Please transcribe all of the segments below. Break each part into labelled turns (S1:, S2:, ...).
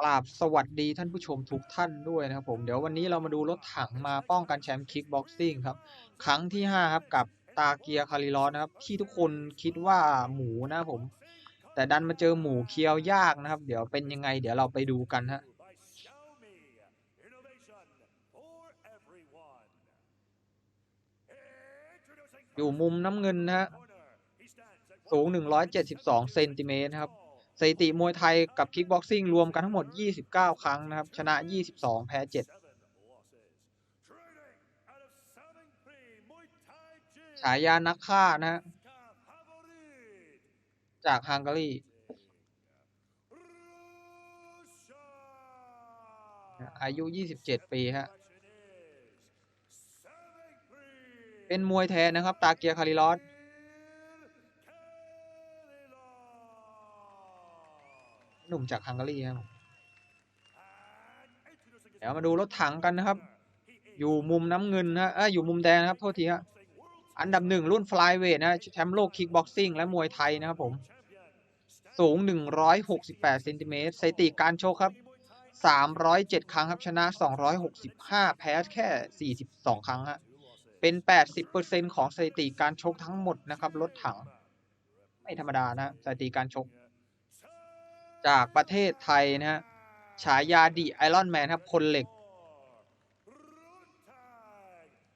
S1: กราบสวัสดีท่านผู้ชมทุกท่านด้วยนะครับผมเดี๋ยววันนี้เรามาดูรถถังมาป้องกันแชมป์คิกบ็อกซิ่งครับ ครั้งที่ 5 ครับกับตาเกียร์คาริลอสนะครับ ที่ทุกคนคิดว่าหมูนะผม แต่ดันมาเจอหมูเคี้ยวยากนะครับ เดี๋ยวเป็นยังไง เดี๋ยวเราไปดูกันฮะอยู่มุมน้ำเงินนะฮะสูง 172เซนติเมตรครับ สถิติมวยไทยกับคิกบ็อกซิ่งรวมกันทั้งหมด 29 ครั้งนะครับ ชนะ 22 แพ้ 7 ฉายานักฆ่านะฮะจากฮังการีอายุ 27 ปีฮะ เป็นมวยแทนนะครับ ตาเกียร์คาริลอส หนุ่มจากฮังการีครับเดี๋ยวมาดูรถถังกันนะครับ อยู่มุมน้ำเงินนะฮะเอ้ยอยู่มุมแดงนะครับ โทษทีฮะอันดับหนึ่งรุ่นฟลายเวทนะแชมป์โลกคิกบ็อกซิ่งและมวยไทยนะครับผม สูง 168เซนติเมตรสถิติการชกครับ 307 ครั้งครับชนะ 265 แพ้แค่ 42 ครั้งฮะเป็น 80%ของสถิติการชกทั้งหมดนะครับรถถัง ไม่ธรรมดานะสถิติการชก จากประเทศไทยนะฮะฉายาดีไอรอนแมนครับคนเหล็ก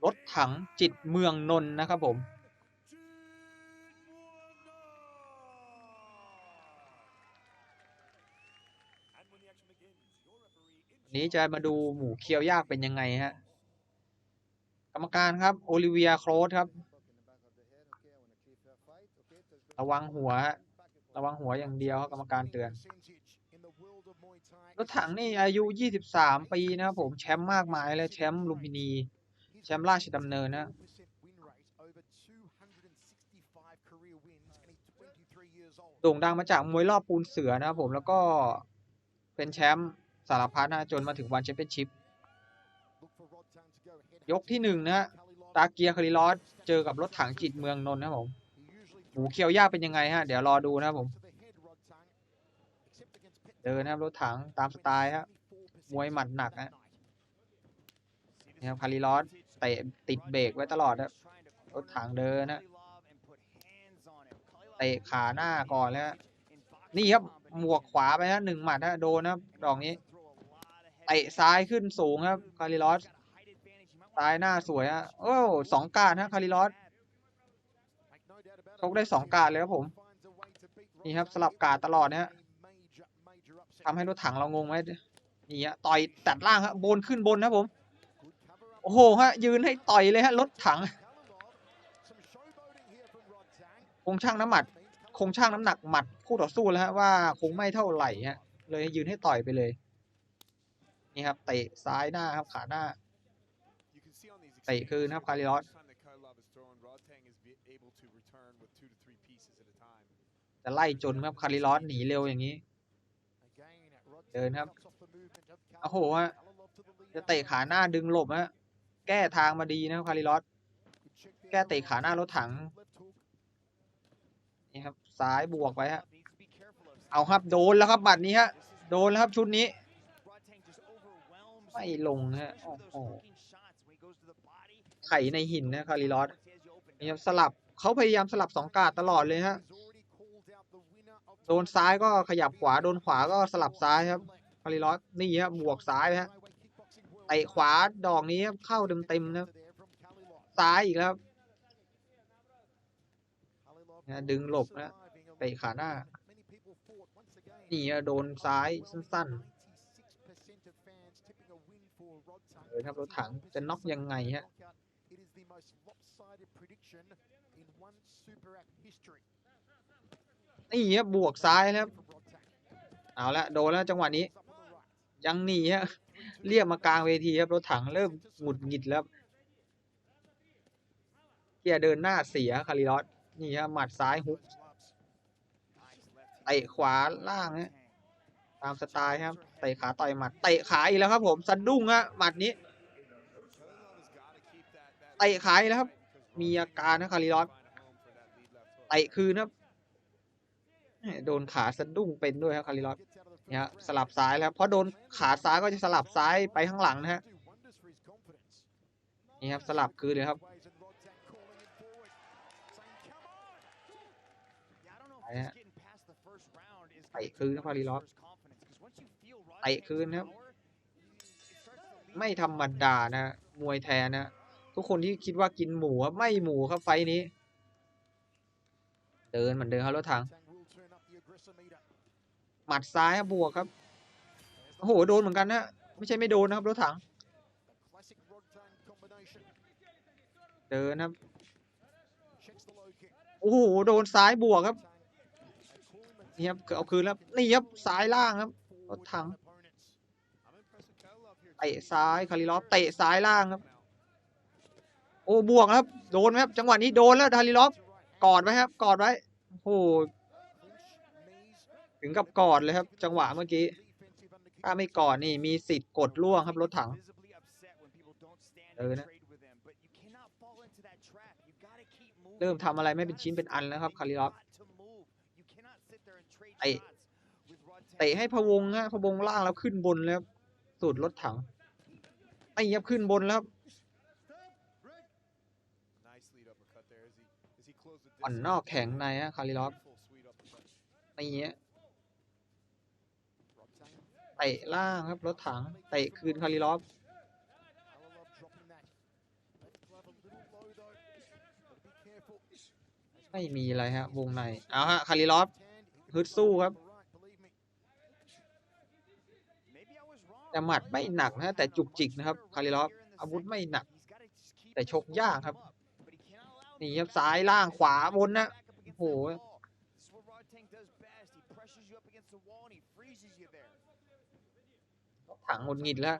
S1: รถถังจิตเมืองนนนะครับผมนนี้จะมาดูหมูเคี้ยวยากเป็นยังไงฮะ กรรมการครับ โอลิเวียโครสครับ ระวังหัวฮะ ระวังหัวอย่างเดียวกรรมการเตือน รถถังนี่อายุ 23 ปีนะครับผมแชมป์มากมายเลยแชมป์ลุมพินี แชมป์ราชดำเนินนะโด่งดังมาจากมวยรอบปูนเสือนะครับผมแล้วก็เป็นแชมป์สารพัดนะจนมาถึงวันแชมเปี้ยนชิพยกที่หนึ่งนะตาเกียร์คาริลอสเจอกับรถถังจิตเมืองนนท์นะครับผม หูเคียวยากเป็นยังไงฮะ เดี๋ยวรอดูนะครับผม เดินนะครับรถถังตามสไตล์ฮะมวยหมัดหนักฮะนี่ครับคาริลอสเตะติดเบรกไว้ตลอดนะรถถังเดินนะเตะขาหน้าก่อนแล้วฮะนี่ครับหมวกขวาไปฮะหนึ่งหมัดฮะโดนนะครับดอกนี้เตะซ้ายขึ้นสูงครับคาริลอสซ้ายหน้าสวยฮะโอ้สองการฮะคาริลอส ชกได้สองการเลยครับผม นี่ครับสลับการตลอดเนะฮะทำให้รถถังเรางงไหมนี่ฮะต่อยตัดล่างครับบนขึ้นบนนะผม โอ้โหฮะยืนให้ต่อยเลยฮะรถถัง คงช่างน้ำหมัด คงช่างน้ำหนักหมัดคู่ต่อสู้แล้วฮะว่าคงไม่เท่าไหร่ฮะเลยยืนให้ต่อยไปเลย นี่ครับเตะซ้ายหน้าครับขาหน้าเตะคืนครับคาริลอส จะไล่จนครับคาริลอสหนีเร็วอย่างนี้ เดินครับโอ้โหฮะจะเตะขาหน้าดึงหลบฮะแก้ทางมาดีนะครับคาริลอสแก้เตะขาหน้ารถถังนี่ครับซ้ายบวกไปฮะเอาครับโดนแล้วครับบัตรนี้ฮะโดนแล้วครับชุดนี้ไม่ลงฮะโอ้โหไข่ในหินนะคาริลอสนี่ครับสลับ เขาพยายามสลับสองกาดตลอดเลยฮะโดนซ้ายก็ขยับขวาโดนขวาก็สลับซ้ายครับคาริลอสนี่ครับวกซ้ายฮะเตะขวาดอกนี้ครับเข้าเต็มๆนะครับซ้ายอีกแล้วครับนะดึงหลบนะเตะขาหน้านี่อะโดนซ้ายสั้นๆเลยครับรถถังจะน็อกยังไงฮะ นี่ครับบวกซ้ายนะครับเอาละโดนแล้วจังหวะนี้ ยังหนีฮะเรียกมากลางเวทีครับรถถังเริ่มหงุดหงิดแล้วเกียร์เดินหน้าเสียคาริลอสนี่ฮะหมัดซ้ายฮุกเตะขวาล่างฮะตามสไตล์ครับเตะขาต่อยหมัดเตะขาอีกแล้วครับ ผมสะดุ้งฮะหมัดนี้เตะขาอีกแล้วครับ มีอาการนะคาริลอส เตะคืนครับโดนขาสะดุ้งเป็นด้วยครับคาริลอสเนี่ยสลับซ้ายแล้วครับเพราะโดนขาซ้ายก็จะสลับซ้ายไปข้างหลังนะฮะนี่ครับสลับคืนเลยครับไปฮะเตะคืนครับพารีลอฟเตะคืนครับ ไม่ธรรมดานะฮะมวยแทนนะทุกคนที่คิดว่ากินหมูไม่หมูครับไฟนี้ เดินเหมือนเดิมครับรถถังหมัดซ้ายบวกครับโอ้โหโดนเหมือนกันนะไม่ใช่ไม่โดนนะครับรถถัง เดินครับโอ้โหโดนซ้ายบวกครับนี่ครับเอาคืนแล้วนี่ครับซ้ายล่างครับรถถังเตะซ้ายคาริลอฟเตะซ้ายล่างครับ โอ้บวกครับ โดนไหมครับจังหวะนี้โดนแล้วคาริลอฟ กอดไว้ครับกอดไว้โอ้โหถึงกับกอดเลยครับ จังหวะเมื่อกี้ ถ้าไม่กอดนี่มีสิทธิ์กดล่วงครับรถถัง เออนะ เริ่มทำอะไรไม่เป็นชิ้นเป็นอันแล้วครับคาริลอฟเตะเตะให้พวงฮะพวงล่างแล้วขึ้นบนแล้วสูตรรถถังไอ้ยับขึ้นบนแล้วครับ อ่อนนอกแข็งในฮะคาริลอฟไอ้เงี้ยเตะล่างครับรถถังเตะคืนคาริลอฟไม่มีอะไรฮะวงในเอาฮะคาริลอฟฮึดสู้ครับแต่หมัดไม่หนักนะแต่จุกจิกนะครับคาริลอฟอาวุธไม่หนัก แต่ชกยากครับ นี่ครับซ้ายล่างขวาบนนะโอ้โหถังหงุดหงิดแล้ว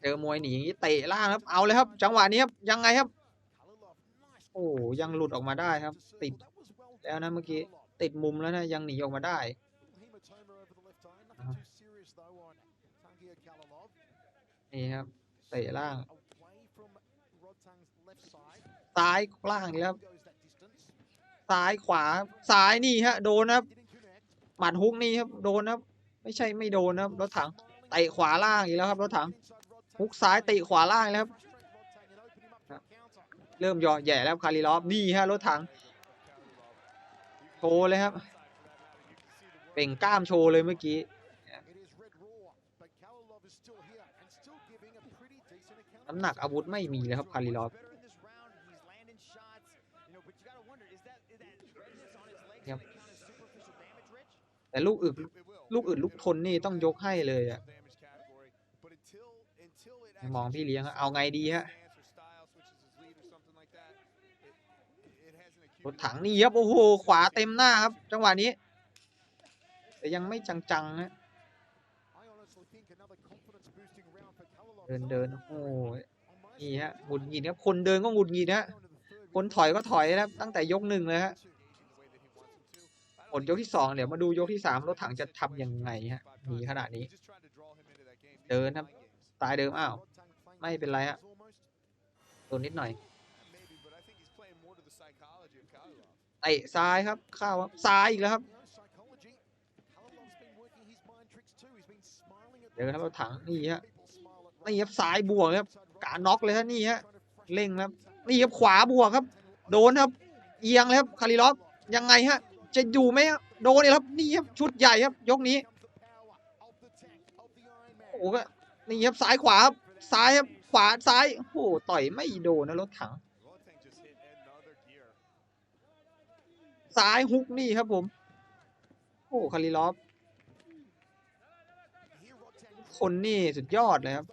S1: เจอมวยหนีอย่างนี้เตะล่างครับเอาเลยครับ จังหวะนี้ครับยังไงครับ โอ้ยังหลุดออกมาได้ครับ ติดแล้วนะเมื่อกี้ติดมุมแล้วนะยังหนีออกมาได้นี่ครับเตะล่าง ซ้ายล่างนี่ครับซ้ายขวาซ้ายนี่ฮะ โดนครับหมัดฮุกนี่ครับโดนครับ ไม่ใช่ไม่โดนนะครับรถถังเตะขวาล่างอีกแล้วครับรถถังฮุกซ้ายเตะขวาล่างแล้วครับเริ่มย่อแย่แล้วคาริลอฟนี่ฮะรถถังโชว์เลยครับ เป่งกล้ามโชว์เลยเมื่อกี้น้ำหนักอาวุธไม่มีเลยครับคาริลอฟ ครับ แต่ลูกอึกลูกอึดลูกทนนี่ต้องยกให้เลยอะมองพี่เลี้ยงฮะเอาไงดีฮะรถถังนี่ครับ โอ้โห ขวาเต็มหน้าครับ จังหวะนี้ แต่ยังไม่จังๆนะเดินเดินโอ้โหนี่ฮะหงุดหงิดครับ คนเดินก็หงุดหงิดฮะคนถอยก็ถอยนะครับตั้งแต่ยกหนึ่งเลยฮะ หมดยกที่สองเดี๋ยวมาดูยกที่สามรถถังจะทำยังไงฮะหนีขนาดนี้ เดินครับตายเดิมอ้าวไม่เป็นไรฮะโดนนิดหน่อยเตะซ้ายครับข้าครับซ้ายอีกแล้วครับเดินครับรถถังนี่ฮะนี่ครับซ้ายบวกครับการน็อกเลยฮะนี่ฮะเร่งครับนี่ครับขวาบวกครับ โดนครับ เอียงเลยครับคาริลอฟยังไงฮะ จะอยู่ไหมครับโดนเลยครับนี่ครับชุดใหญ่ครับ ยกนี้โอ้โหก็นี่ครับซ้ายขวาครับซ้ายครับขวาซ้ายโอ้ต่อยไม่โดนนะรถถังซ้ายฮุกนี่ครับผม โอ้คาริลอฟคนนี่สุดยอดเลยครับ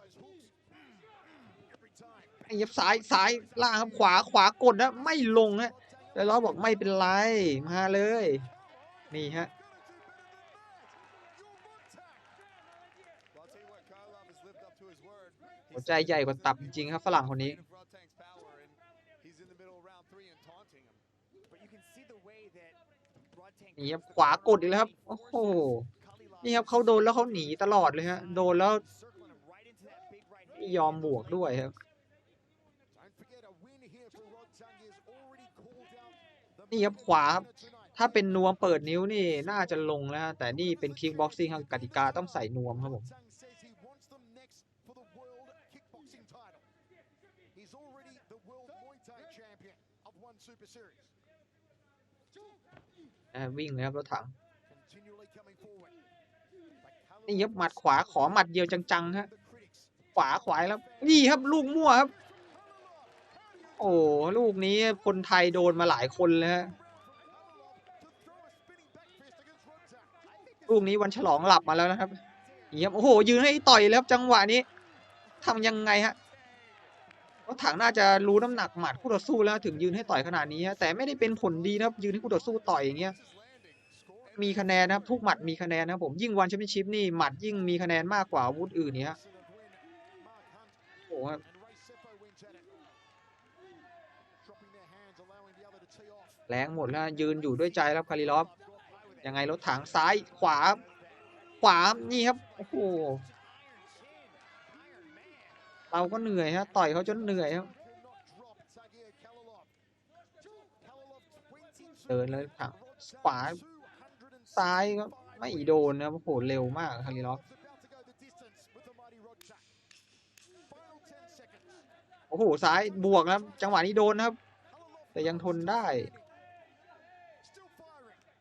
S1: ไอ้ยับซ้ายซ้ายล่างครับขวาขวากดนะไม่ลงฮะ แล้วล้อบอกไม่เป็นไร มาเลย นี่ฮะหัวใจใหญ่กว่าตับจริงครับฝรั่งคนนี้ นี่ครับขวากดอีกแล้วครับ โอ้โห นี่ครับเขาโดนแล้วเขาหนีตลอดเลยฮะ โดนแล้วไม่ยอมบวกด้วยครับ นี่ครับขวาครับ ถ้าเป็นนวมเปิดนิ้วนี่น่าจะลงแล้วแต่นี่เป็นคิกบ็อกซิ่งครับกติกาต้องใส่นวมครับผมวิ่งเลยครับรถถัง นี่ยับหมัดขวาขอหมัดเดียวจังๆฮะ ขวาขวาแล้ว นี่ครับลูกมั่วครับ โอ้ลูกนี้คนไทยโดนมาหลายคนแล้วฮะลูกนี้วันฉลองหลับมาแล้วนะครับนี่ครับโอ้โห ยืนให้ต่อยแล้วจังหวะนี้ทำยังไงฮะรถถังน่าจะรู้น้ำหนักหมัดคู่ต่อสู้แล้วถึงยืนให้ต่อยขนาดนี้ แต่ไม่ได้เป็นผลดีนะครับ ยืนให้คู่ต่อสู้ต่อยอย่างเงี้ยมีคะแนนนะครับ ทุกหมัดมีคะแนนนะครับผมยิ่งวันแชมเปี้ยนชิพนี่หมัดยิ่งมีคะแนนมากกว่าอาวุธอื่นเนี้ยโอ้โหครับ แรงหมดแล้วยืนอยู่ด้วยใจแล้วคาริลอฟยังไงรถถังซ้ายขวาขวานี่ครับโอ้โหเราก็เหนื่อยฮะต่อยเขาจนเหนื่อยครับเดินเลยถังขวาซ้ายก็ไม่โดนนะโอ้โหเร็วมากคาริลอฟโอ้โหซ้ายบวกนะครับ จังหวะนี้โดนนะครับ แต่ยังทนได้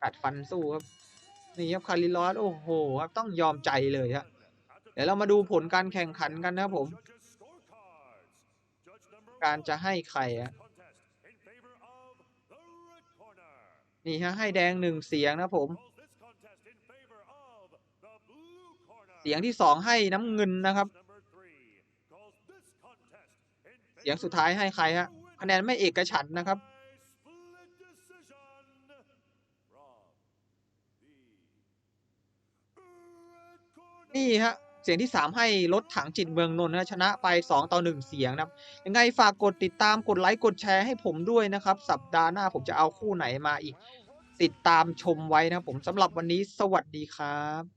S1: กัดฟันสู้ครับ นี่ครับคาริลอสโอ้โหครับต้องยอมใจเลยครับเดี๋ยวเรามาดูผลการแข่งขันกันนะครับผม การจะให้ใครอะนี่ฮะให้แดงหนึ่งเสียงนะผม เสียงที่สองให้น้ำเงินนะครับ เสียงสุดท้ายให้ใครฮะ คะแนนไม่เอกฉันนะครับ นี่ฮะเสียงที่สามให้รถถังจิตเมืองนนท์ชนะไปสองต่อหนึ่งเสียงนะครับ ยังไงฝากกดติดตามกดไลค์กดแชร์ให้ผมด้วยนะครับ สัปดาห์หน้าผมจะเอาคู่ไหนมาอีก ติดตามชมไว้นะผมสำหรับวันนี้สวัสดีครับ